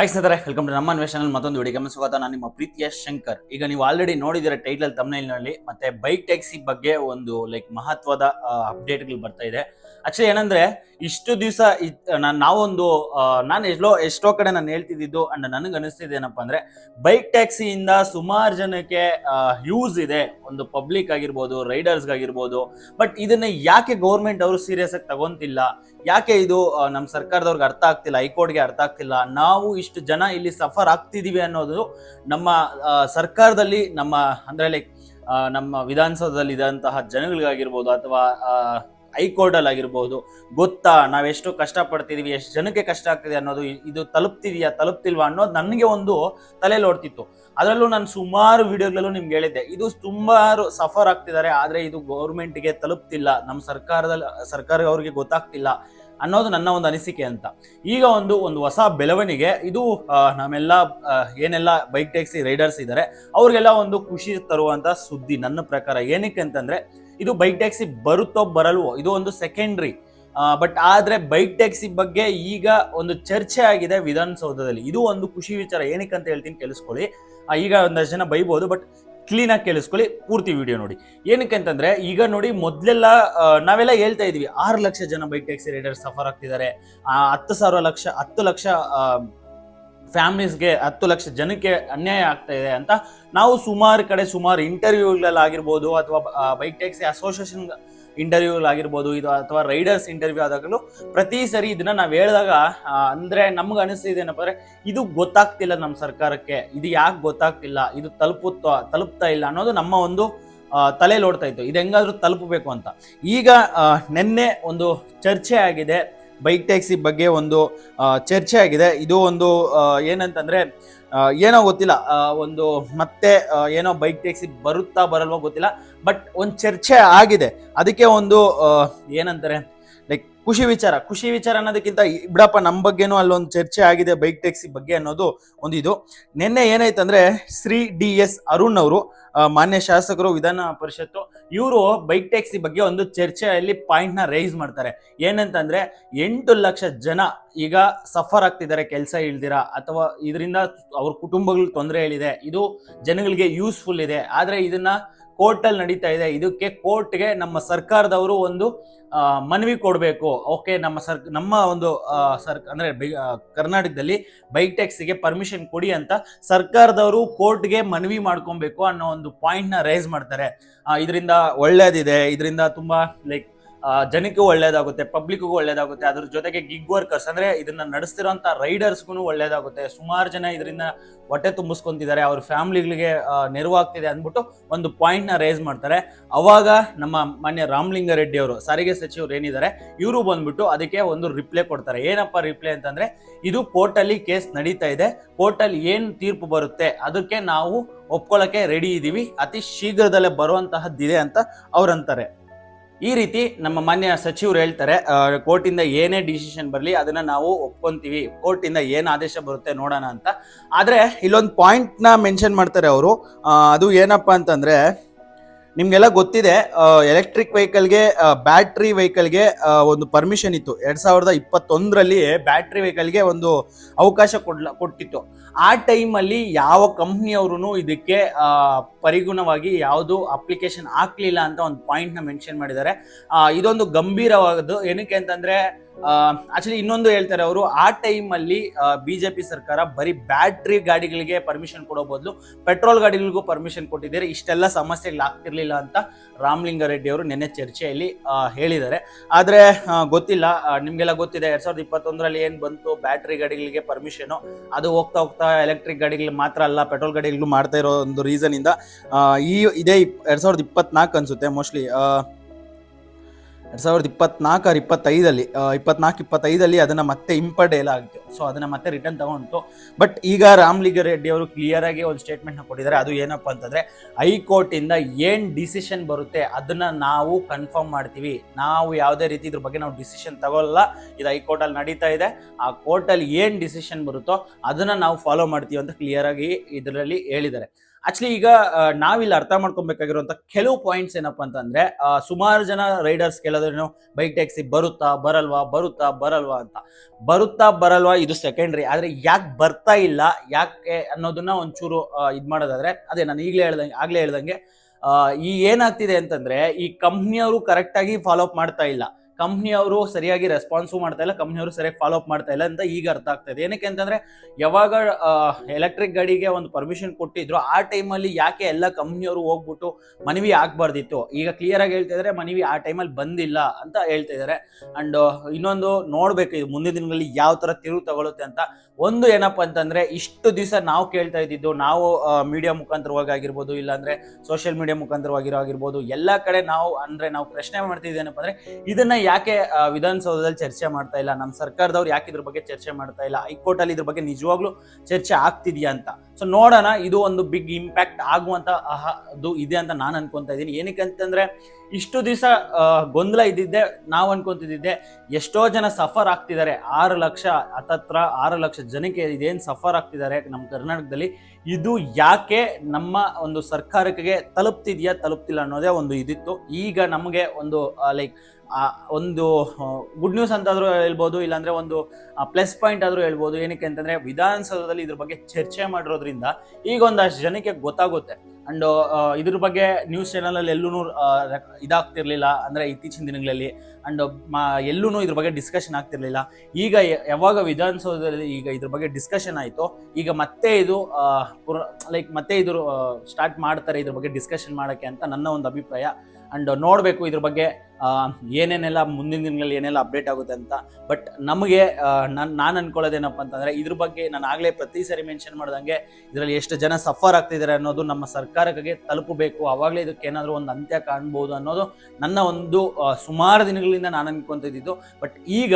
Hi ಸ್ನೇಹಿತರೆ welcome to ನಮ್ಮ channel ಮತ್ತೊಂದು ವಿಡಿಯೋ ಸ್ವಾಗತ. ನಾನು ನಿಮ್ಮ ಪ್ರೀತಿಯ ಶಂಕರ್. ಈಗ ನೀವು ಆಲ್ರೆಡಿ ನೋಡಿದಿರ ಟೈಟಲ್ನಲ್ಲಿ ಮತ್ತೆ ಬೈಕ್ ಟ್ಯಾಕ್ಸಿ ಬಗ್ಗೆ ಒಂದು ಲೈಕ್ ಮಹತ್ವದ ಅಪ್ಡೇಟ್ಗಳು ಬರ್ತಾ ಇದೆ. ಆಕ್ಚುಲಿ ಏನಂದ್ರೆ, ಇಷ್ಟು ದಿವಸ ನಾವೊಂದು ನಾನು ಎಲ್ಲೋ ಎಷ್ಟೋ ಕಡೆ ನಾನು ಹೇಳ್ತಿದ್ದು ಅಂಡ್ ನನಗೆ ಅನಿಸ್ತಿದೆ ಏನಪ್ಪಾ ಅಂದ್ರೆ ಬೈಕ್ ಟ್ಯಾಕ್ಸಿಯಿಂದ ಸುಮಾರು ಜನಕ್ಕೆ ಯೂಸ್ ಇದೆ. ಒಂದು ಪಬ್ಲಿಕ್ ಆಗಿರ್ಬೋದು ರೈಡರ್ಸ್ ಆಗಿರ್ಬೋದು ಬಟ್ ಇದನ್ನ ಯಾಕೆ ಗೌರ್ಮೆಂಟ್ ಅವರು ಸೀರಿಯಸ್ ಆಗಿ ತಗೊಂತಿಲ್ಲ? ಯಾಕೆ ಇದು ನಮ್ಮ ಸರ್ಕಾರದವ್ರಿಗೆ ಅರ್ಥ ಆಗ್ತಿಲ್ಲ, ಹೈಕೋರ್ಟ್ಗೆ ಅರ್ಥ ಆಗ್ತಿಲ್ಲ? ನಾವು ಜನ ಇಲ್ಲಿ ಸಫರ್ ಆಗ್ತಿದೀವಿ ಅನ್ನೋದು ನಮ್ಮ ಸರ್ಕಾರದಲ್ಲಿ ನಮ್ಮ, ಅಂದ್ರೆ ಲೈಕ್ ನಮ್ಮ ವಿಧಾನಸೌಧದಲ್ಲಿ ಇದ್ದಂತಹ ಜನಗಳಿಗಾಗಿರ್ಬೋದು ಅಥವಾ ಹೈಕೋರ್ಟ್ ಅಲ್ಲಿ ಆಗಿರ್ಬೋದು ಗೊತ್ತಾ, ನಾವೆಷ್ಟು ಕಷ್ಟ ಪಡ್ತಿದೀವಿ ಎಷ್ಟು ಜನಕ್ಕೆ ಕಷ್ಟ ಆಗ್ತಿದೆ ಅನ್ನೋದು ಇದು ತಲುಪ್ತಿದೆಯಾ, ತಲುಪ್ತಿಲ್ವಾ ಅನ್ನೋದು ನನಗೆ ಒಂದು ತಲೆ ಓಡ್ತಿತ್ತು. ಅದರಲ್ಲೂ ನಾನು ಸುಮಾರು ವಿಡಿಯೋಗಳಲ್ಲೂ ನಿಮ್ಗೆ ಹೇಳಿದ್ದೆ, ಇದು ಸುಮಾರು ಸಫರ್ ಆಗ್ತಿದ್ದಾರೆ, ಆದ್ರೆ ಇದು ಗೌರ್ಮೆಂಟ್ಗೆ ತಲುಪ್ತಿಲ್ಲ, ನಮ್ಮ ಸರ್ಕಾರದಲ್ಲಿ ಸರ್ಕಾರ ಅವ್ರಿಗೆ ಗೊತ್ತಾಗ್ತಿಲ್ಲ. ಅನ್ನೋದು ನನ್ನ ಒಂದು ಅನಿಸಿಕೆ ಅಂತ. ಈಗ ಒಂದು ಒಂದು ಹೊಸ ಬೆಳವಣಿಗೆ, ಇದು ನಮ್ಮೆಲ್ಲ ಏನೆಲ್ಲ ಬೈಕ್ ಟ್ಯಾಕ್ಸಿ ರೈಡರ್ಸ್ ಇದ್ದಾರೆ ಅವ್ರಿಗೆಲ್ಲ ಒಂದು ಖುಷಿ ತರುವಂತ ಸುದ್ದಿ ನನ್ನ ಪ್ರಕಾರ. ಏನಕ್ಕೆ ಅಂತಂದ್ರೆ, ಇದು ಬೈಕ್ ಟ್ಯಾಕ್ಸಿ ಬರುತ್ತೋ ಬರಲ್ವೋ, ಇದು ಒಂದು ಸೆಕೆಂಡ್ರಿ ಬಟ್ ಆದ್ರೆ ಬೈಕ್ ಟ್ಯಾಕ್ಸಿ ಬಗ್ಗೆ ಈಗ ಒಂದು ಚರ್ಚೆ ಆಗಿದೆ ವಿಧಾನಸೌಧದಲ್ಲಿ. ಇದು ಒಂದು ಖುಷಿ ವಿಚಾರ. ಏನಕ್ಕೆ ಅಂತ ಹೇಳ್ತೀನಿ, ಕೇಳಿಸ್ಕೊಳ್ಳಿ. ಈಗ ಒಂದಷ್ಟು ಜನ ಬೈಬೋದು ಬಟ್ ಕ್ಲೀನಾಗಿ ಕೇಳಿಸ್ಕೊಳ್ಳಿ, ಪೂರ್ತಿ ವಿಡಿಯೋ ನೋಡಿ. ಏನಕ್ಕೆ ಅಂತಂದ್ರೆ, ಈಗ ನೋಡಿ ಮೊದಲೆಲ್ಲ ನಾವೆಲ್ಲ ಹೇಳ್ತಾ ಇದೀವಿ, ಆರು ಲಕ್ಷ ಜನ ಬೈಕ್ ಟ್ಯಾಕ್ಸಿ ರೈಡರ್ಸ್ ಸಫರ್ ಆಗ್ತಿದ್ದಾರೆ. ಹತ್ತು ಸಾವಿರ ಲಕ್ಷ, ಹತ್ತು ಲಕ್ಷ ಫ್ಯಾಮಿಲೀಸ್ಗೆ ಹತ್ತು ಲಕ್ಷ ಜನಕ್ಕೆ ಅನ್ಯಾಯ ಆಗ್ತಾ ಇದೆ ಅಂತ ನಾವು ಸುಮಾರು ಕಡೆ ಸುಮಾರು ಇಂಟರ್ವ್ಯೂಗಳಲ್ಲಿ ಆಗಿರ್ಬೋದು ಅಥವಾ ಬೈಕ್ ಟ್ಯಾಕ್ಸಿ ಅಸೋಸಿಯೇಷನ್ ಇಂಟರ್ವ್ಯೂಗಳಾಗಿರ್ಬೋದು ಇದು ಅಥವಾ ರೈಡರ್ಸ್ ಇಂಟರ್ವ್ಯೂ ಆದಾಗಲೂ ಪ್ರತಿ ಸರಿ ಇದನ್ನ ನಾವು ಹೇಳಿದಾಗ ಅಂದ್ರೆ ನಮ್ಗೆ ಅನಿಸ್ತಿದೆ ಏನಪ್ಪ ಅಂದ್ರೆ ಇದು ಗೊತ್ತಾಗ್ತಿಲ್ಲ ನಮ್ಮ ಸರ್ಕಾರಕ್ಕೆ. ಇದು ಯಾಕೆ ಗೊತ್ತಾಗ್ತಿಲ್ಲ? ಇದು ತಲುಪುತ್ತಾ, ತಲುಪ್ತಾ ಇಲ್ಲ ಅನ್ನೋದು ನಮ್ಮ ಒಂದು ತಲೆ ಓಡ್ತಾ ಇತ್ತು. ಇದು ಹೆಂಗಾದ್ರೂ ತಲುಪಬೇಕು ಅಂತ. ಈಗ ನಿನ್ನೆ ಒಂದು ಚರ್ಚೆ ಆಗಿದೆ. ಬೈಕ್ ಟ್ಯಾಕ್ಸಿ ಬಗ್ಗೆ ಒಂದು ಚರ್ಚೆ ಆಗಿದೆ. ಇದು ಒಂದು ಏನಂತಂದ್ರೆ ಏನೋ ಗೊತ್ತಿಲ್ಲ. ಒಂದು ಮತ್ತೆ ಏನೋ ಬೈಕ್ ಟ್ಯಾಕ್ಸಿ ಬರುತ್ತಾ ಬರಲ್ವೋ ಗೊತ್ತಿಲ್ಲ. ಬಟ್ ಒಂದು ಚರ್ಚೆ ಆಗಿದೆ. ಅದಕ್ಕೆ ಒಂದು ಏನಂತಾರೆ ಲೈಕ್ ಖುಷಿ ವಿಚಾರ ಖುಷಿ ವಿಚಾರ ಅನ್ನೋದಕ್ಕಿಂತ ಬಿಡಪ್ಪ ನಮ್ಮ ಬಗ್ಗೆನೂ ಅಲ್ಲೊಂದು ಚರ್ಚೆ ಆಗಿದೆ ಬೈಕ್ ಟ್ಯಾಕ್ಸಿ ಬಗ್ಗೆ ಅನ್ನೋದು ಒಂದು ಇದು. ನಿನ್ನೆ ಏನಾಯ್ತಂದ್ರೆ ಶ್ರೀ ಡಿ ಎಸ್ ಅರುಣ್ ಅವರು ಮಾನ್ಯ ಶಾಸಕರು, ವಿಧಾನ ಪರಿಷತ್ತು, ಇವರು ಬೈಕ್ ಟ್ಯಾಕ್ಸಿ ಬಗ್ಗೆ ಒಂದು ಚರ್ಚೆಯಲ್ಲಿ ಪಾಯಿಂಟ್ನ ರೈಸ್ ಮಾಡ್ತಾರೆ. ಏನಂತಂದ್ರೆ, ಎಂಟು ಲಕ್ಷ ಜನ ಈಗ ಸಫರ್ ಆಗ್ತಿದ್ದಾರೆ ಕೆಲಸ ಇಳ್ದಿರಾ ಅಥವಾ ಇದರಿಂದ ಅವ್ರ ಕುಟುಂಬಗಳು ತೊಂದರೆ ಹೇಳಿದೆ ಇದು ಜನಗಳಿಗೆ ಯೂಸ್ಫುಲ್ ಇದೆ. ಆದ್ರೆ ಇದನ್ನ ಕೋರ್ಟ್ ಅಲ್ಲಿ ನಡೀತಾ ಇದೆ. ಇದಕ್ಕೆ ಕೋರ್ಟ್ಗೆ ನಮ್ಮ ಸರ್ಕಾರದವರು ಒಂದು ಮನವಿ ಕೊಡಬೇಕು. ಓಕೆ, ನಮ್ಮ ಸರ್, ನಮ್ಮ ಒಂದು ಸರ್, ಅಂದ್ರೆ ಕರ್ನಾಟಕದಲ್ಲಿ ಬೈಕ್ ಟ್ಯಾಕ್ಸಿಗೆ ಪರ್ಮಿಷನ್ ಕೊಡಿ ಅಂತ ಸರ್ಕಾರದವರು ಕೋರ್ಟ್ಗೆ ಮನವಿ ಮಾಡ್ಕೊಬೇಕು ಅನ್ನೋ ಒಂದು ಪಾಯಿಂಟ್ನ ರೈಸ್ ಮಾಡ್ತಾರೆ ಇದರಿಂದ ಒಳ್ಳೇದಿದೆ. ಇದರಿಂದ ತುಂಬಾ ಲೈಕ್ ಜನಕ್ಕೂ ಒಳ್ಳೇದಾಗುತ್ತೆ ಪಬ್ಲಿಕ್ಗೂ ಒಳ್ಳೇದಾಗುತ್ತೆ, ಅದ್ರ ಜೊತೆಗೆ ಗಿಗ್ ವರ್ಕರ್ಸ್ ಅಂದ್ರೆ ಇದನ್ನ ನಡೆಸ್ತಿರೋಂಥ ರೈಡರ್ಸ್ಗೂ ಒಳ್ಳೇದಾಗುತ್ತೆ. ಸುಮಾರು ಜನ ಇದರಿಂದ ಹೊಟ್ಟೆ ತುಂಬಿಸ್ಕೊಂತಿದ್ದಾರೆ, ಅವ್ರ ಫ್ಯಾಮಿಲಿಗಳಿಗೆ ನೆರವಾಗ್ತಿದೆ ಅಂದ್ಬಿಟ್ಟು ಒಂದು ಪಾಯಿಂಟ್ನ ರೇಸ್ ಮಾಡ್ತಾರೆ. ಅವಾಗ ನಮ್ಮ ಮಾನ್ಯ ರಾಮಲಿಂಗಾರೆಡ್ಡಿ ಅವರು, ಸಾರಿಗೆ ಸಚಿವರು ಏನಿದ್ದಾರೆ, ಇವರು ಬಂದ್ಬಿಟ್ಟು ಅದಕ್ಕೆ ಒಂದು ರಿಪ್ಲೈ ಕೊಡ್ತಾರೆ. ಏನಪ್ಪ ರಿಪ್ಲೈ ಅಂತಂದ್ರೆ, ಇದು ಕೋರ್ಟಲ್ಲಿ ಕೇಸ್ ನಡೀತಾ ಇದೆ, ಕೋರ್ಟಲ್ಲಿ ಏನು ತೀರ್ಪು ಬರುತ್ತೆ, ಅದಕ್ಕೆ ನಾವು ಒಪ್ಕೊಳ್ಳಕ್ಕೆ ರೆಡಿ ಇದ್ದೀವಿ ಅತಿ ಶೀಘ್ರದಲ್ಲೇ ಬರುವಂತಹದ್ದಿದೆ ಅಂತ ಅವ್ರಂತಾರೆ ಈ ರೀತಿ ನಮ್ಮ ಮಾನ್ಯ ಸಚಿವರು ಹೇಳ್ತಾರೆ ಕೋರ್ಟಿಂದ ಏನೇ ಡಿಸಿಷನ್ ಬರಲಿ ಅದನ್ನ ನಾವು ಒಪ್ಕೊಂತೀವಿ, ಕೋರ್ಟಿಂದ ಏನು ಆದೇಶ ಬರುತ್ತೆ ನೋಡೋಣ ಅಂತ. ಆದ್ರೆ ಇಲ್ಲೊಂದು ಪಾಯಿಂಟ್ನ ಮೆನ್ಷನ್ ಮಾಡ್ತಾರೆ ಅವರು. ಅದು ಏನಪ್ಪ ಅಂತಂದ್ರೆ ನಿಮ್ಗೆಲ್ಲ ಗೊತ್ತಿದೆ ಎಲೆಕ್ಟ್ರಿಕ್ ವೆಹಿಕಲ್ಗೆ ಬ್ಯಾಟ್ರಿ ವೆಹಿಕಲ್ಗೆ ಒಂದು ಪರ್ಮಿಷನ್ ಇತ್ತು. ಎರಡ್ ಸಾವಿರದ ಇಪ್ಪತ್ತೊಂದರಲ್ಲಿ ಬ್ಯಾಟ್ರಿ ವೆಹಿಕಲ್ಗೆ ಒಂದು ಅವಕಾಶ ಕೊಡ್ಲ, ಕೊಟ್ಟಿತ್ತು. ಆ ಟೈಮಲ್ಲಿ ಯಾವ ಕಂಪ್ನಿಯವರು ಇದಕ್ಕೆ ಪರಿಗುಣವಾಗಿ ಯಾವುದು ಅಪ್ಲಿಕೇಶನ್ ಹಾಕ್ಲಿಲ್ಲ ಅಂತ ಒಂದು ಪಾಯಿಂಟ್ನ ಮೆನ್ಷನ್ ಮಾಡಿದ್ದಾರೆ. ಇದೊಂದು ಗಂಭೀರವಾದದ್ದು. ಏನಕ್ಕೆ ಅಂತಂದ್ರೆ ಆಕ್ಚುಲಿ ಇನ್ನೊಂದು ಹೇಳ್ತಾರೆ ಅವರು, ಆ ಟೈಮಲ್ಲಿ ಬಿಜೆಪಿ ಸರ್ಕಾರ ಬರೀ ಬ್ಯಾಟ್ರಿ ಗಾಡಿಗಳಿಗೆ ಪರ್ಮಿಷನ್ ಕೊಡೋ ಬದಲು ಪೆಟ್ರೋಲ್ ಗಾಡಿಗಳಿಗೂ ಪರ್ಮಿಷನ್ ಕೊಟ್ಟಿದ್ದಾರೆ. ಇಷ್ಟೆಲ್ಲ ಸಮಸ್ಯೆಗಳು ಆಗ್ತಿರ್ಲಿಲ್ಲ ಅಂತ ರಾಮಲಿಂಗಾರೆಡ್ಡಿ ಅವರು ನಿನ್ನೆ ಚರ್ಚೆಯಲ್ಲಿ ಹೇಳಿದ್ದಾರೆ. ಆದ್ರೆ ಗೊತ್ತಿಲ್ಲ. ನಿಮಗೆಲ್ಲ ಗೊತ್ತಿದೆ, ಎರಡ್ ಸಾವಿರದ ಇಪ್ಪತ್ತೊಂದರಲ್ಲಿ ಏನು ಬಂತು? ಬ್ಯಾಟ್ರಿ ಗಾಡಿಗಳಿಗೆ ಪರ್ಮಿಷನು ಅದು ಹೋಗ್ತಾ ಹೋಗ್ತಾ ಎಲೆಕ್ಟ್ರಿಕ್ ಗಾಡಿಗಳು ಮಾತ್ರ ಅಲ್ಲ ಪೆಟ್ರೋಲ್ ಗಾಡಿಗಳು ಮಾಡ್ತಾ ಇರೋ ಒಂದು ರೀಸನ್ ಇಂದ ಈ, ಇದೇ ಎರಡ್ ಸಾವಿರದ ಇಪ್ಪತ್ನಾಲ್ಕು ಅನ್ಸುತ್ತೆ ಮೋಸ್ಟ್ಲಿ ಎರಡ್ ಸಾವಿರದ ಇಪ್ಪತ್ನಾಲ್ಕರ ಇಪ್ಪತ್ತೈದಲ್ಲಿ ಇಪ್ಪತ್ನಾಲ್ಕು, ಇಪ್ಪತ್ತೈದಲ್ಲಿ ಅದನ್ನ ಮತ್ತೆ ಇಂಪರ್ಡೇಲ್ ಆಗಿತ್ತು. ಸೊ ಅದನ್ನ ಮತ್ತೆ ರಿಟರ್ನ್ ತಗೊಂಡು ಬಟ್ ಈಗ ರಾಮಲಿಂಗಾರೆಡ್ಡಿ ಅವರು ಕ್ಲಿಯರ್ ಆಗಿ ಒಂದು ಸ್ಟೇಟ್ಮೆಂಟ್ನ ಕೊಟ್ಟಿದ್ದಾರೆ. ಅದು ಏನಪ್ಪ ಅಂತಂದ್ರೆ ಹೈಕೋರ್ಟ್ ಇಂದ ಏನ್ ಡಿಸಿಷನ್ ಬರುತ್ತೆ ಅದನ್ನ ನಾವು ಕನ್ಫರ್ಮ್ ಮಾಡ್ತೀವಿ. ನಾವು ಯಾವುದೇ ರೀತಿ ಇದ್ರ ಬಗ್ಗೆ ನಾವು ಡಿಸಿಷನ್ ತಗೊಳ್ಳಲ್ಲ ಇದು ಹೈಕೋರ್ಟ್ ಅಲ್ಲಿ ನಡೀತಾ ಇದೆ. ಆ ಕೋರ್ಟ್ ಅಲ್ಲಿ ಏನ್ ಡಿಸಿಷನ್ ಬರುತ್ತೋ ಅದನ್ನ ನಾವು ಫಾಲೋ ಮಾಡ್ತೀವಿ ಅಂತ ಕ್ಲಿಯರ್ ಆಗಿ ಇದರಲ್ಲಿ ಹೇಳಿದ್ದಾರೆ. ಆಕ್ಚುಲಿ ಈಗ ನಾವಿಲ್ಲಿ ಅರ್ಥ ಮಾಡ್ಕೊಬೇಕಾಗಿರುವಂತ ಕೆಲವು ಪಾಯಿಂಟ್ಸ್ ಏನಪ್ಪಾ ಅಂತಂದ್ರೆ ಸುಮಾರು ಜನ ರೈಡರ್ಸ್ ಕೇಳೋದ್ರೇನು ಬೈಕ್ ಟ್ಯಾಕ್ಸಿ ಬರುತ್ತಾ, ಬರಲ್ವಾ ಬರುತ್ತಾ, ಬರಲ್ವಾ ಅಂತ. ಬರುತ್ತಾ, ಬರಲ್ವಾ, ಇದು ಸೆಕೆಂಡ್ರಿ ಆದ್ರೆ ಯಾಕೆ ಬರ್ತಾ ಇಲ್ಲ, ಯಾಕೆ ಅನ್ನೋದನ್ನ ಒಂಚೂರು ಇದು ಮಾಡೋದಾದ್ರೆ, ಅದೇ ನಾನು ಈಗಲೇ ಹೇಳ್ದಂಗೆ ಆಗ್ಲೇ ಹೇಳ್ದಂಗೆ ಈ ಏನಾಗ್ತಿದೆ ಅಂತಂದ್ರೆ, ಈ ಕಂಪ್ನಿಯವರು ಕರೆಕ್ಟ್ ಆಗಿ ಫಾಲೋ ಅಪ್ ಮಾಡ್ತಾ ಇಲ್ಲ. ಕಂಪ್ನಿಯವರು ಸರಿಯಾಗಿ ರೆಸ್ಪಾನ್ಸು ಮಾಡ್ತಾ ಇಲ್ಲ, ಕಂಪ್ನಿಯವರು ಸರಿಯಾಗಿ ಫಾಲೋ ಅಪ್ ಮಾಡ್ತಾ ಇಲ್ಲ ಅಂತ ಈಗ ಅರ್ಥ ಆಗ್ತಾ ಇದೆ. ಏನಕ್ಕೆ ಅಂತಂದ್ರೆ, ಯಾವಾಗ ಎಲೆಕ್ಟ್ರಿಕ್ ಗಾಡಿಗೆ ಒಂದು ಪರ್ಮಿಷನ್ ಕೊಟ್ಟಿದ್ರು, ಆ ಟೈಮಲ್ಲಿ ಯಾಕೆ ಎಲ್ಲ ಕಂಪ್ನಿಯವರು ಹೋಗ್ಬಿಟ್ಟು ಮನವಿ ಆಗ್ಬಾರ್ದಿತ್ತು? ಈಗ ಕ್ಲಿಯರ್ ಆಗಿ ಹೇಳ್ತಾ ಇದ್ರೆ, ಮನವಿ ಆ ಟೈಮಲ್ಲಿ ಬಂದಿಲ್ಲ ಅಂತ ಹೇಳ್ತಾ ಇದಾರೆ. ಅಂಡ್ ಇನ್ನೊಂದು ನೋಡ್ಬೇಕು, ಇದು ಮುಂದಿನ ದಿನಗಳಲ್ಲಿ ಯಾವ ತರ ತಿರುವು ತಗೊಳುತ್ತೆ ಅಂತ. ಒಂದು ಏನಪ್ಪ ಅಂತಂದ್ರೆ, ಇಷ್ಟು ದಿವಸ ನಾವು ಕೇಳ್ತಾ ಇದ್ದಿದ್ದು, ನಾವು ಮೀಡಿಯಾ ಮುಖಾಂತರವಾಗಿ ಆಗಿರ್ಬೋದು, ಇಲ್ಲಾಂದ್ರೆ ಸೋಷಿಯಲ್ ಮೀಡಿಯಾ ಮುಖಾಂತರವಾಗಿರೋ ಆಗಿರ್ಬೋದು, ಎಲ್ಲ ಕಡೆ ನಾವು, ಅಂದ್ರೆ ನಾವು ಪ್ರಶ್ನೆ ಮಾಡ್ತಿದ್ದೇನಪ್ಪ ಅಂದ್ರೆ, ಇದನ್ನ ಯಾಕೆ ವಿಧಾನಸೌಧದಲ್ಲಿ ಚರ್ಚೆ ಮಾಡ್ತಾ ಇಲ್ಲ ನಮ್ಮ ಸರ್ಕಾರದವ್ರು ಯಾಕೆ ಇದ್ರ ಬಗ್ಗೆ ಚರ್ಚೆ ಮಾಡ್ತಾ ಇಲ್ಲ ಹೈಕೋರ್ಟ್ ಅಲ್ಲಿ ಇದ್ರ ಬಗ್ಗೆ ನಿಜವಾಗ್ಲೂ ಚರ್ಚೆ ಆಗ್ತಿದ್ಯಾ ಅಂತ. ಸೊ ನೋಡೋಣ, ಇದು ಒಂದು ಬಿಗ್ ಇಂಪ್ಯಾಕ್ಟ್ ಆಗುವಂತ ಅದು ಇದೆ ಅಂತ ನಾನು ಅನ್ಕೊಂತ ಇದ್ದೀನಿ. ಏನಕ್ಕೆ ಅಂತಂದ್ರೆ, ಇಷ್ಟು ದಿವಸ ಗೊಂದಲ ಇದ್ದಿದ್ದೆ ನಾವು ಅನ್ಕೊಂತಿದ್ದೆ ಎಷ್ಟೋ ಜನ ಸಫರ್ ಆಗ್ತಿದ್ದಾರೆ. ಆರು ಲಕ್ಷ, ಹತ್ತತ್ರ ಆರು ಲಕ್ಷ ಜನಕ್ಕೆ ಇದೇನು ಸಫರ್ ಆಗ್ತಿದ್ದಾರೆ ನಮ್ಮ ಕರ್ನಾಟಕದಲ್ಲಿ, ಇದು ಯಾಕೆ ನಮ್ಮ ಒಂದು ಸರ್ಕಾರಕ್ಕೆ ತಲುಪ್ತಿದೆಯಾ, ತಲುಪ್ತಿಲ್ಲ ಅನ್ನೋದೇ ಒಂದು ಇದಿತ್ತು. ಈಗ ನಮಗೆ ಒಂದು ಲೈಕ್ ಒಂದು ಗುಡ್ ನ್ಯೂಸ್ ಅಂತಾದರೂ ಹೇಳ್ಬೋದು, ಇಲ್ಲಾಂದರೆ ಒಂದು ಪ್ಲಸ್ ಪಾಯಿಂಟ್ ಆದರೂ ಹೇಳ್ಬೋದು, ಏನಕ್ಕೆ ಅಂತಂದರೆ ವಿಧಾನಸೌಧದಲ್ಲಿ ಇದ್ರ ಬಗ್ಗೆ ಚರ್ಚೆ ಮಾಡಿರೋದ್ರಿಂದ ಈಗ ಒಂದಷ್ಟು ಜನಕ್ಕೆ ಗೊತ್ತಾಗುತ್ತೆ. ಅಂಡ್ ಇದ್ರ ಬಗ್ಗೆ ನ್ಯೂಸ್ ಚಾನಲಲ್ಲಿ ಎಲ್ಲೂ ಇದಾಗ್ತಿರ್ಲಿಲ್ಲ ಅಂದ್ರೆ ಇತ್ತೀಚಿನ ದಿನಗಳಲ್ಲಿ. ಅಂಡ್ ಎಲ್ಲೂ ಇದ್ರ ಬಗ್ಗೆ ಡಿಸ್ಕಷನ್ ಆಗ್ತಿರ್ಲಿಲ್ಲ. ಈಗ ಯಾವಾಗ ವಿಧಾನಸೌಧದಲ್ಲಿ ಈಗ ಇದ್ರ ಬಗ್ಗೆ ಡಿಸ್ಕಷನ್ ಆಯಿತು, ಈಗ ಮತ್ತೆ ಇದು ಲೈಕ್ ಮತ್ತೆ ಇದ್ರು ಸ್ಟಾರ್ಟ್ ಮಾಡ್ತಾರೆ ಇದ್ರ ಬಗ್ಗೆ ಡಿಸ್ಕಷನ್ ಮಾಡೋಕ್ಕೆ ಅಂತ ನನ್ನ ಒಂದು ಅಭಿಪ್ರಾಯ. ಅಂಡ್ ನೋಡಬೇಕು ಇದ್ರ ಬಗ್ಗೆ ಏನೇನೆಲ್ಲ ಮುಂದಿನ ದಿನಗಳಲ್ಲಿ ಏನೆಲ್ಲ ಅಪ್ಡೇಟ್ ಆಗುತ್ತೆ ಅಂತ. ಬಟ್ ನಮಗೆ ನಾನು ನಾನು ಅನ್ಕೊಳ್ಳೋದೇನಪ್ಪ ಅಂತಂದರೆ ಇದ್ರ ಬಗ್ಗೆ ನಾನು ಆಗಲೇ ಪ್ರತಿ ಸರಿ ಮೆನ್ಷನ್ ಮಾಡ್ದಂಗೆ ಇದರಲ್ಲಿ ಎಷ್ಟು ಜನ ಸಫರ್ ಆಗ್ತಿದ್ದಾರೆ ಅನ್ನೋದು ನಮ್ಮ ಸರ್ಕಾರಕ್ಕೆ ತಲುಪಬೇಕು. ಆವಾಗಲೇ ಇದಕ್ಕೆ ಏನಾದರೂ ಒಂದು ಅಂತ್ಯ ಕಾಣ್ಬೋದು ಅನ್ನೋದು ನನ್ನ ಒಂದು ಸುಮಾರು ದಿನಗಳಿಂದ ನಾನು ಅನ್ಕೊತಿದ್ದು. ಬಟ್ ಈಗ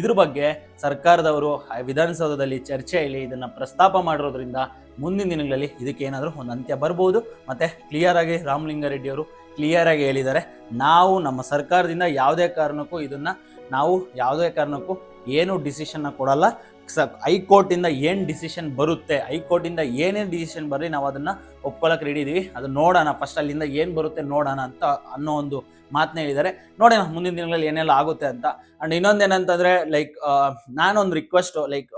ಇದ್ರ ಬಗ್ಗೆ ಸರ್ಕಾರದವರು ವಿಧಾನಸೌಧದಲ್ಲಿ ಚರ್ಚೆಯಲ್ಲಿ ಇದನ್ನು ಪ್ರಸ್ತಾಪ ಮಾಡಿರೋದ್ರಿಂದ ಮುಂದಿನ ದಿನಗಳಲ್ಲಿ ಇದಕ್ಕೆ ಏನಾದರೂ ಒಂದು ಅಂತ್ಯ ಬರ್ಬೋದು. ಮತ್ತು ಕ್ಲಿಯರ್ ಆಗಿ ರಾಮಲಿಂಗಾರೆಡ್ಡಿ ಕ್ಲಿಯರ್ ಆಗಿ ಹೇಳಿದ್ದಾರೆ. ನಾವು ನಮ್ಮ ಸರ್ಕಾರದಿಂದ ಯಾವುದೇ ಕಾರಣಕ್ಕೂ ಇದನ್ನ ನಾವು ಯಾವುದೇ ಕಾರಣಕ್ಕೂ ಏನು ಡಿಸಿಷನ್ನ ಕೊಡಲ್ಲ. ಹೈಕೋರ್ಟಿಂದ ಏನು ಡಿಸಿಷನ್ ಬರುತ್ತೆ, ಹೈಕೋರ್ಟಿಂದ ಏನೇನು ಡಿಸಿಷನ್ ಬರಲಿ ನಾವು ಅದನ್ನ ಒಪ್ಕೊಳ್ಳೋಕೆ ರೆಡಿ ಇದೀವಿ. ಅದು ನೋಡೋಣ ಫಸ್ಟ್ ಅಲ್ಲಿಂದ ಏನು ಬರುತ್ತೆ ನೋಡೋಣ ಅಂತ ಅನ್ನೋ ಒಂದು ಮಾತನ್ನ ಹೇಳಿದ್ದಾರೆ. ನೋಡೋಣ, ಮುಂದಿನ ದಿನಗಳಲ್ಲಿ ಏನೆಲ್ಲ ಆಗುತ್ತೆ ಅಂತ. ಅಂಡ್ ಇನ್ನೊಂದೇನಂತಂದ್ರೆ ಲೈಕ್ ನಾನೊಂದು ರಿಕ್ವೆಸ್ಟ್ ಲೈಕ್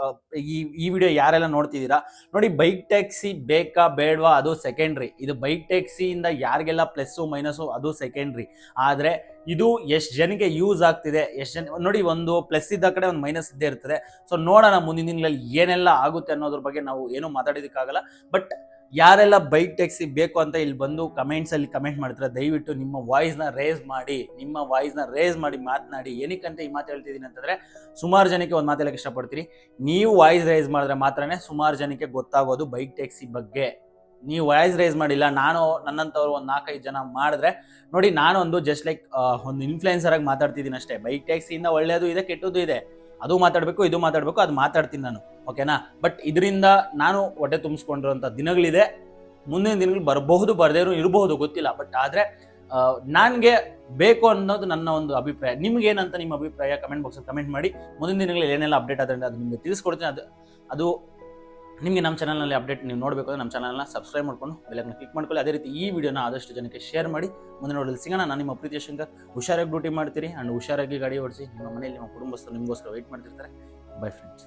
ಈ ಈ ವಿಡಿಯೋ ಯಾರೆಲ್ಲ ನೋಡ್ತಿದ್ದೀರಾ, ನೋಡಿ ಬೈಕ್ ಟ್ಯಾಕ್ಸಿ ಬೇಕಾ ಬೇಡವಾ, ಅದು ಸೆಕೆಂಡ್ರಿ ಇದು ಬೈಕ್ ಟ್ಯಾಕ್ಸಿಯಿಂದ ಯಾರಿಗೆಲ್ಲ ಪ್ಲಸ್ಸು ಮೈನಸ್ಸು ಅದು ಸೆಕೆಂಡ್ರಿ ಆದರೆ, ಇದು ಎಷ್ಟು ಜನಕ್ಕೆ ಯೂಸ್ ಆಗ್ತಿದೆ, ಎಷ್ಟು ಜನ, ನೋಡಿ, ಒಂದು ಪ್ಲಸ್ ಇದ್ದ ಕಡೆ ಒಂದು ಮೈನಸ್ ಇದ್ದೇ ಇರ್ತದೆ. ಸೊ ನೋಡೋಣ ಮುಂದಿನ ದಿನಗಳಲ್ಲಿ ಏನೆಲ್ಲ ಆಗುತ್ತೆ ಅನ್ನೋದ್ರ ಬಗ್ಗೆ ನಾವು ಏನೂ ಮಾತಾಡೋದಕ್ಕಾಗಲ್ಲ. ಬಟ್ ಯಾರೆಲ್ಲ ಬೈಕ್ ಟ್ಯಾಕ್ಸಿ ಬೇಕು ಅಂತ ಇಲ್ಲಿ ಬಂದು ಕಮೆಂಟ್ಸಲ್ಲಿ ಕಮೆಂಟ್ ಮಾಡ್ತಾರೆ, ದಯವಿಟ್ಟು ನಿಮ್ಮ ವಾಯ್ಸ್ನ ರೇಸ್ ಮಾಡಿ, ನಿಮ್ಮ ವಾಯ್ಸ್ನ ರೇಸ್ ಮಾಡಿ ಮಾತನಾಡಿ. ಏನಕ್ಕಂತ ಈ ಮಾತು ಹೇಳ್ತಿದ್ದೀನಿ ಅಂತಂದ್ರೆ, ಸುಮಾರು ಜನಕ್ಕೆ ಒಂದು ಮಾತು ಹೇಳಕ್ಕೆ ಇಷ್ಟಪಡ್ತೀನಿ. ನೀವು ವಾಯ್ಸ್ ರೇಸ್ ಮಾಡಿದ್ರೆ ಮಾತ್ರನೇ ಸುಮಾರು ಜನಕ್ಕೆ ಗೊತ್ತಾಗೋದು ಬೈಕ್ ಟ್ಯಾಕ್ಸಿ ಬಗ್ಗೆ. ನೀವು ವಾಯ್ಸ್ ರೇಸ್ ಮಾಡಿಲ್ಲ, ನಾನು ನನ್ನಂತವ್ರು ಒಂದು ನಾಲ್ಕೈದು ಜನ ಮಾಡಿದ್ರೆ, ನೋಡಿ ನಾನೊಂದು ಜಸ್ಟ್ ಲೈಕ್ ಒಂದು ಇನ್ಫ್ಲುಯೆನ್ಸರ್ ಆಗಿ ಮಾತಾಡ್ತಿದ್ದೀನಿ ಅಷ್ಟೇ ಬೈಕ್ ಟ್ಯಾಕ್ಸಿಯಿಂದ ಒಳ್ಳೇದು ಇದೆ, ಕೆಟ್ಟದ್ದು ಇದೆ. ಅದು ಮಾತಾಡಬೇಕು, ಇದು ಮಾತಾಡಬೇಕು, ಅದು ಮಾತಾಡ್ತೀನಿ ನಾನು, ಓಕೆನಾ? ಬಟ್ ಇದರಿಂದ ನಾನು ಹೊಟ್ಟೆ ತುಂಬಿಸ್ಕೊಂಡಿರುವಂಥ ದಿನಗಳಿದೆ. ಮುಂದಿನ ದಿನಗಳು ಬರಬಹುದು ಬರದೇನು ಇರಬಹುದು, ಗೊತ್ತಿಲ್ಲ. ಬಟ್ ಆದರೆ ನನಗೆ ಬೇಕು ಅನ್ನೋದು ನನ್ನ ಒಂದು ಅಭಿಪ್ರಾಯ. ನಿಮ್ಗೆ ಏನಂತ ನಿಮ್ಮ ಅಭಿಪ್ರಾಯ? ಕಮೆಂಟ್ ಬಾಕ್ಸಲ್ಲಿ ಕಮೆಂಟ್ ಮಾಡಿ. ಮುಂದಿನ ದಿನಗಳಲ್ಲಿ ಏನೆಲ್ಲ ಅಪ್ಡೇಟ್ ಆದರೆ ಅದು ನಿಮಗೆ ತಿಳಿಸ್ಕೊಡ್ತೀನಿ. ಅದು ಅದು ನಿಮಗೆ ನಮ್ಮ ಚಾನಲ್ನಲ್ಲಿ ಅಪ್ಡೇಟ್ ನೀವು ನೋಡಬೇಕು ಅಂದರೆ ನಮ್ಮ ಚಾನಲ್ನ ಸಬ್ಸ್ಕ್ರೈಬ್ ಮಾಡ್ಕೊಂಡು ಬೆಲ್ಲನ್ನು ಕ್ಲಿಕ್ ಮಾಡ್ಕೊಳ್ಳಿ. ಅದೇ ರೀತಿ ಈ ವಿಡಿಯೋನ ಆದಷ್ಟು ಜನಕ್ಕೆ ಶೇರ್ ಮಾಡಿ. ಮುಂದೆ ನೋಡಲು ಸಿಗೋಣ. ನಾನು ನಿಮ್ಮ ಪ್ರೀತಿಯ ಶಂಕರ್. ಹುಷಾರಾಗಿ ಡ್ಯೂಟಿ ಮಾಡ್ತೀರಿ. ಆ್ಯಂಡ್ ಹುಷಾರಾಗಿ ಗಾಡಿ ಓಡಿಸಿ ನಿಮ್ಮ ಮನೆಯಲ್ಲಿ ನಿಮ್ಮ ಕುಟುಂಬಸ್ಥರು ನಿಮಗೋಸ್ಕರ ವೆಯ್ಟ್ ಮಾಡ್ತಿರ್ತಾರೆ. By friends